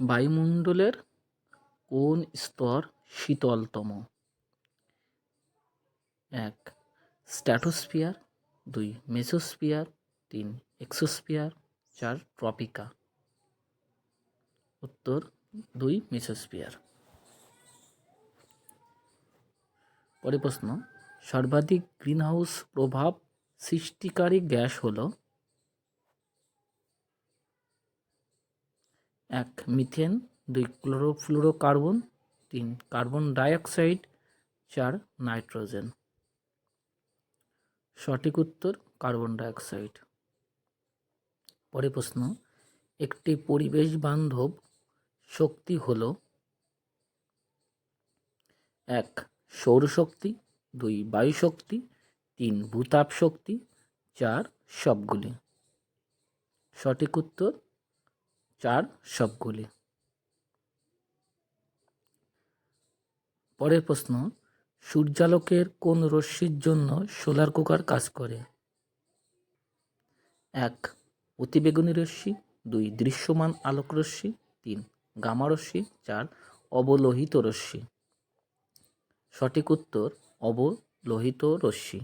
বায়ুমণ্ডলের কোন স্তর শীতলতম? এক স্ট্র্যাটোস্ফিয়ার দুই, মেসোস্ফিয়ার। তিন, এক্সোস্ফিয়ার। চার, ট্রপিকা। উত্তর, দুই, মেসোস্ফিয়ার। পরে প্রশ্ন, সর্বাধিক গ্রিনহাউস প্রভাব সৃষ্টিকারী গ্যাস হলো এক মিথেন, দুই ক্লোরোফ্লুরোকার্বন তিন কার্বন ডাইঅক্সাইড, চার নাইট্রোজেন। সঠিক উত্তর, কার্বন ডাইঅক্সাইড। পরে প্রশ্ন, একটি পরিবেশ বান্ধব শক্তি হল এক সৌরশক্তি, দুই বায়ু শক্তি তিন ভূতাপ শক্তি চার সবগুলি সঠিক উত্তর চার সবগুলি পরের প্রশ্ন, সূর্যালোকের কোন রশ্মির জন্য সোলার কুকার কাজ করে? এক, অতিবেগুনি রশ্মি। দুই, দৃশ্যমান আলোক রশ্মি। তিন, গামা রশ্মি। চার, অবলোহিত রশ্মি। সঠিক উত্তর, অবলোহিত রশ্মি।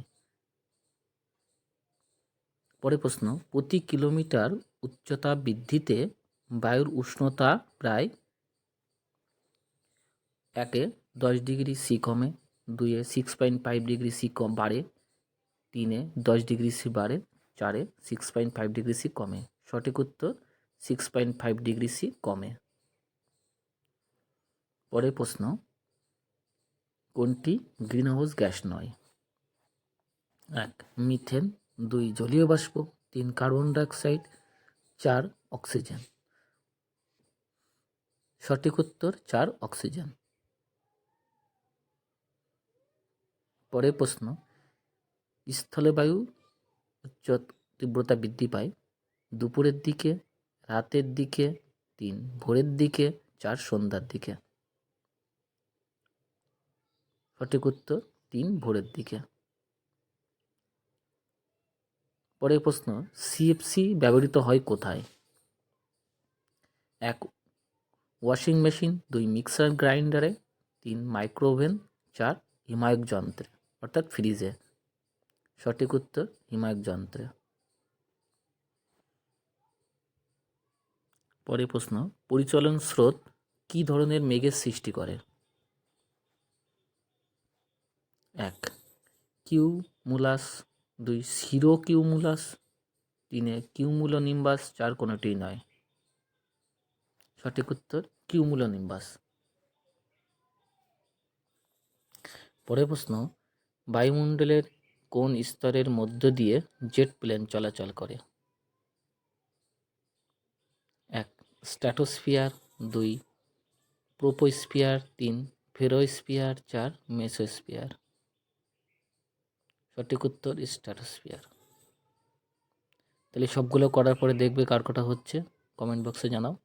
পরে প্রশ্ন, প্রতি কিলোমিটার উচ্চতা বৃদ্ধিতে বায়ুর উষ্ণতা প্রায় একে দশ ডিগ্রি সি কমে, দুইয়ে six point five degree C কম, বাড়ে, তিনে দশ ডিগ্রি সি বাড়ে, চারে six point five degree C কমে। সঠিক উত্তর six point five degree C কমে। পরের প্রশ্ন, কোনটি গ্রিনহাউস গ্যাস নয়? এক, মিথেন, দুই, জলীয় বাষ্প, তিন, কার্বন ডাইঅক্সাইড, চার, অক্সিজেন। সঠিক উত্তর, চার, অক্সিজেন। পরের প্রশ্ন, স্থলে বায়ু উচ্চ তীব্রতা বৃদ্ধি পায় দুপুরের দিকে, রাতের দিকে, তিন, ভোরের দিকে, চার, সন্ধ্যার দিকে। সঠিক উত্তর, তিন, ভোরের দিকে। পরের প্রশ্ন সিএফসি ব্যবহৃত হয় কোথায়? এক ওয়াশিং মেশিন, দুই মিক্সার গ্রাইন্ডারে, তিন মাইক্রোওভেন, চার হিমায়ক যন্ত্রে, অর্থাৎ ফ্রিজে। সঠিক উত্তর, হিমায়ক যন্ত্রে। পরে প্রশ্ন, পরিচলন স্রোত কি ধরনের মেঘের সৃষ্টি করে? এক, কিউমুলাস, দুই সিরো কিউমুলাস তিনে কিউমুলো নিম্বাস চার কোনোটি নয়। সঠিক উত্তর কিউমুলোনিম্বাস পরের প্রশ্ন, বায়ুমণ্ডলের কোন স্তরের মধ্য দিয়ে জেট প্লেন চলাচল করে? এক, স্ট্র্যাটোস্ফিয়ার। দুই, প্রোপোস্ফিয়ার। তিন, ফেরোস্ফিয়ার। চার, মেসোস্ফিয়ার। সঠিক উত্তর, স্ট্র্যাটোস্ফিয়ার। তাহলে সবগুলো করার পরে দেখবে কার কটা হচ্ছে। কমেন্ট বক্সে জানাও।